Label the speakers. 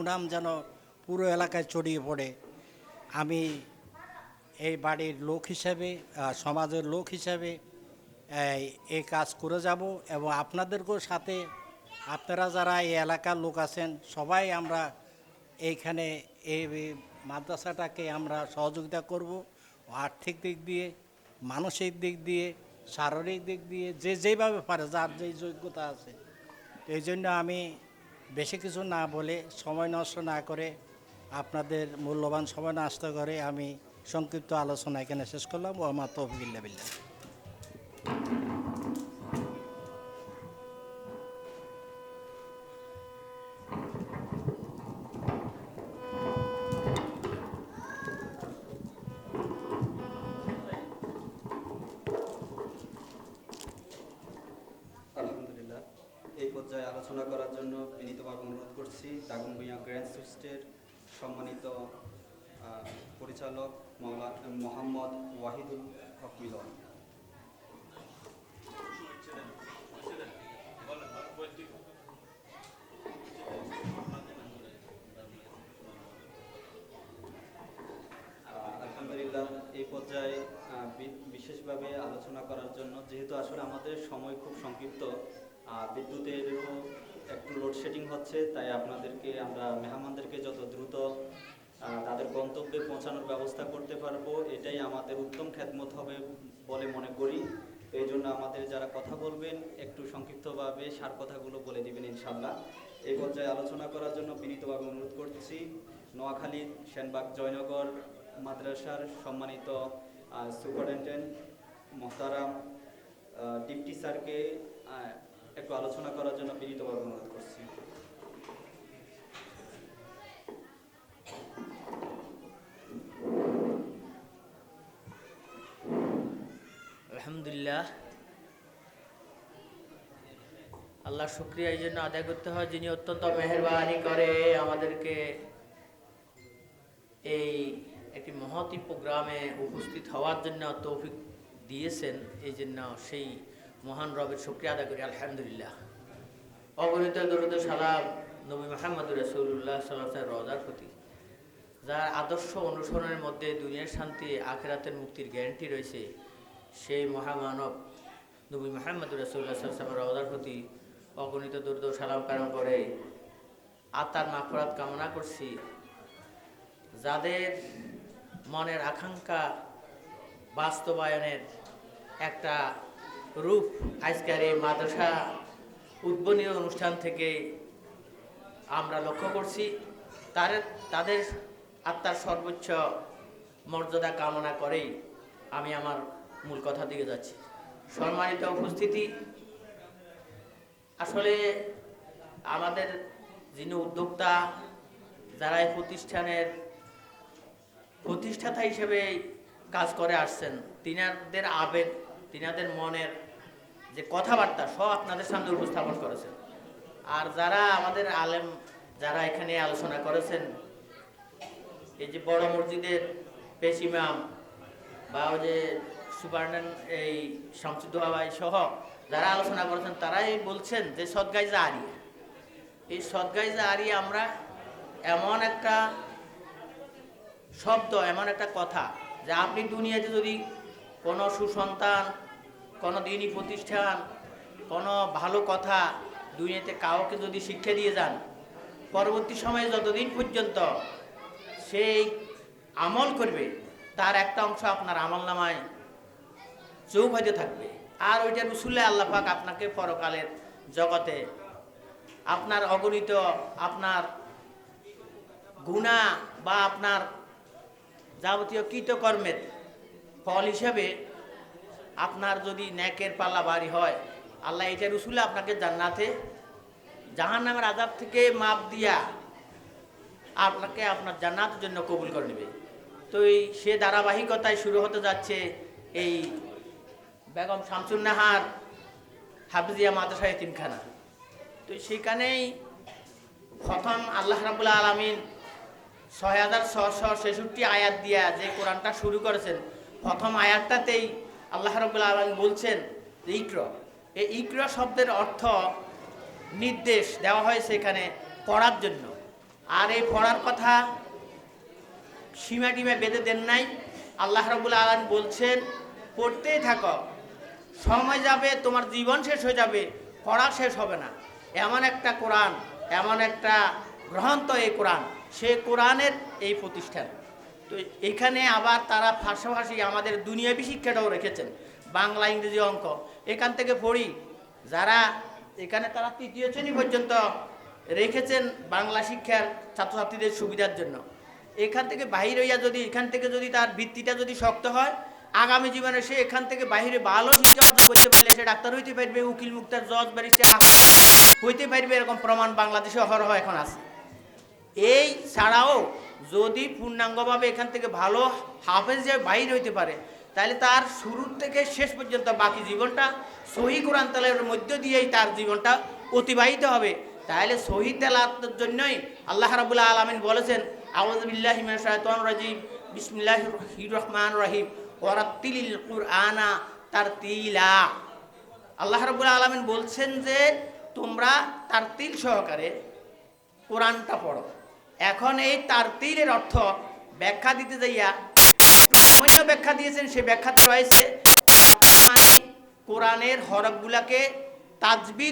Speaker 1: সুনাম যেন পুরো এলাকায় ছড়িয়ে পড়ে। আমি এই বাড়ির লোক হিসাবে সমাজের লোক হিসাবে এই কাজ করে যাব এবং আপনাদেরকেও সাথে আপনারা যারা এই এলাকার লোক আছেন, সবাই আমরা এইখানে এই এই মাদ্রাসাটাকে আমরা সহযোগিতা করব। আর্থিক দিক দিয়ে, মানসিক দিক দিয়ে, শারীরিক দিক দিয়ে, যে যেভাবে পারে, যার যেই যোগ্যতা আছে। এই জন্য আমি বেশি কিছু না বলে সময় নষ্ট না করে আপনাদের মূল্যবান সময় নষ্ট করে আমি সংক্ষিপ্ত আলোচনা এখানে শেষ করলাম। ও আমার তহবিল্লা বিল্লা
Speaker 2: আলোচনা করার জন্য বিনীতভাবে অনুরোধ করছি দাগন ভূঁইয়া গ্র্যান্ড সুইস্টের সম্মানিত পরিচালক মোহাম্মদ ওয়াহিদুল হক মিলন। আলহামদুলিল্লাহ এই পর্যায়ে বিশেষভাবে আলোচনা করার জন্য যেহেতু আসলে আমাদের সময় খুব সংক্ষিপ্ত আহ, বিদ্যুতেরও একটু লোডশেডিং হচ্ছে, তাই আপনাদেরকে, আমরা মেহমানদেরকে যত দ্রুত তাদের গন্তব্যে পৌঁছানোর ব্যবস্থা করতে পারব, এটাই আমাদের উত্তম খ্যাতমত হবে বলে মনে করি। এই জন্য আমাদের যারা কথা বলবেন, একটু সংক্ষিপ্তভাবে সার কথাগুলো বলে দিবেন ইনশাল্লাহ এই পর্যায়ে আলোচনা করার জন্য বিনীতভাবে অনুরোধ করছি, নোয়াখালী, সেনবাগ জয়নগর মাদ্রাসার সম্মানিত সুপারিনটেন্ডেন্ট মোহতারাম ডিপটি স্যারকে একটু আলোচনা করার জন্য বিনীতভাবে অনুরোধ করছি।
Speaker 3: আলহামদুলিল্লাহ। আল্লাহ শুক্রিয়া, এই জন্য আদায় করতে হয় যিনি অত্যন্ত মেহরবানি করে আমাদেরকে এই একটি মহতি প্রোগ্রামে উপস্থিত হওয়ার জন্য তৌফিক দিয়েছেন, এই জন্য সেই মহান রবের শুক্রিয়া আদায় করি, আলহামদুলিল্লাহ। অগণিত দরুদ সালাম নবী মাহমদ রসুল্লাহ সাল্লাহ রজার প্রতি। যার আদর্শ অনুসরণের মধ্যে দুনিয়ার শান্তি, আখেরাতের মুক্তির গ্যারান্টি রয়েছে, সেই মহামানব নবী মাহমদ রসুল্লাহ সাল্লামের রওজার প্রতি অগণিত দুর্দ সালাম কারণ করে আত্মার মাফরাত কামনা করছি। যাদের মনের আকাঙ্ক্ষা বাস্তবায়নের একটা রূপ আজকের এই মাদ্রাসা উদ্বোধনী অনুষ্ঠান থেকে আমরা লক্ষ্য করছি, তার, তাদের আত্মার সর্বোচ্চ মর্যাদা কামনা করেই আমি আমার মূল কথা দিকে যাচ্ছি। সম্মানিত উপস্থিতি, আসলে আমাদের যিনি উদ্যোক্তা, যারা এই প্রতিষ্ঠানের প্রতিষ্ঠাতা হিসেবে কাজ করে আসছেন, তিনাদের আবেগ তিনাদের মনের যে কথাবার্তা সব আপনাদের সামনে উপস্থাপন করেছেন। আর যারা আমাদের আলেম, যারা এখানে আলোচনা করেছেন, এই যে বড় মসজিদের পেশ ইমাম বা ওই যে সুপারডেন্ট এই শামসুদ্দোহা ভাই সহ যারা আলোচনা করেছেন, তারাই বলছেন যে সদগাইজা আরিয়া। এই সদগাইজা আরিয়া আমরা এমন একটা শব্দ, এমন একটা কথা যে আপনি দুনিয়াতে যদি কোনো সুসন্তান, কোনো দিনই প্রতিষ্ঠান, কোনো ভালো কথা দুনিয়াতে কাউকে যদি শিক্ষা দিয়ে যান, পরবর্তী সময়ে যতদিন পর্যন্ত সেই আমল করবে, তার একটা অংশ আপনার আমল নামায় চৌভাইতে থাকবে। আর ওইটা রসুল্লাহ আল্লাহ পাক আপনাকে পরকালের জগতে আপনার অগণিত আপনার গুণা বা আপনার যাবতীয় কৃতকর্মের ফল হিসেবে আপনার যদি ন্যাকের পাল্লা বাড়ি হয়, আল্লাহ এটা রসুলে আপনাকে জান্নাতে জাহান নামের আজাব থেকে মাপ দিয়া আপনাকে আপনার জান্নাতের জন্য কবুল করে নেবে। তো এই সে ধারাবাহিকতায় শুরু হতে যাচ্ছে এই বেগম শামসুন নাহার হাফিজিয়া মাদ্রাসা তিনখানা। তো সেখানেই প্রথম আল্লাহ রাবুল্লাহ আলমিন ছয় হাজার ছশো ছেষট্টি আয়াত দিয়া যে কোরআনটা শুরু করেছেন প্রথম আয়াতটাতেই আল্লাহ রবুল্লা আলম বলছেন, ইক্র। এই ইক্র শব্দের অর্থ নির্দেশ দেওয়া হয়েছে এখানে পড়ার জন্য। আর এই পড়ার কথা সীমা টিমা বেঁধে দেন নাই। আল্লাহ রাবুল আলম বলছেন, পড়তেই থাকো। সময় যাবে, তোমার জীবন শেষ হয়ে যাবে, পড়া শেষ হবে না। এমন একটা কোরআন, এমন একটা গ্রন্থ এই কোরআন। সে কোরআনের এই প্রতিষ্ঠান। তো এখানে আবার তারা পাশাপাশি আমাদের দুনিয়াবী শিক্ষাটাও রেখেছেন, বাংলা, ইংরেজি অঙ্ক। এখান থেকে পড়ি, যারা এখানে তারা তৃতীয় শ্রেণি পর্যন্ত রেখেছেন বাংলা শিক্ষার ছাত্রছাত্রীদের সুবিধার জন্য। এখান থেকে বাহির হইয়া যদি, এখান থেকে যদি তার ভিত্তিটা যদি শক্ত হয়, আগামী জীবনে সে এখান থেকে বাহিরে ভালো শিক্ষা অর্জন করতে পারলে সে ডাক্তার হইতে পারবে, উকিল, মুক্তার, জজ, ব্যারিস্টার হইতে পারবে, এরকম প্রমাণ বাংলাদেশে অহরহ এখন আছে। এই ছাড়াও যদি পূর্ণাঙ্গভাবে এখান থেকে ভালো হাফেজ যে বাইর হইতে পারে, তাহলে তার শুরুর থেকে শেষ পর্যন্ত বাকি জীবনটা সহি কোরআন তালের মধ্য দিয়েই তার জীবনটা অতিবাহিত হবে। তাহলে সহি তেলাতের জন্যই আল্লাহ রাবুল্লাহ আলমিন বলেছেন আউজবিল্লাহ রাজিম বিসমিল্লাহ রহমান রহিম ওরাত্তিলিল কুরআনা তার তিলা আল্লাহ রাবুল্লাহ আলমিন বলছেন যে, তোমরা তার তিল সহকারে কোরআনটা পড়ো। এখন এই তার তিলের অর্থ ব্যাখ্যা দিতে যাইয়া সামান্য ব্যাখ্যা দিয়েছেন, সে ব্যাখ্যাতে রয়েছে কোরআনের হরফগুলাকে তাজবিদ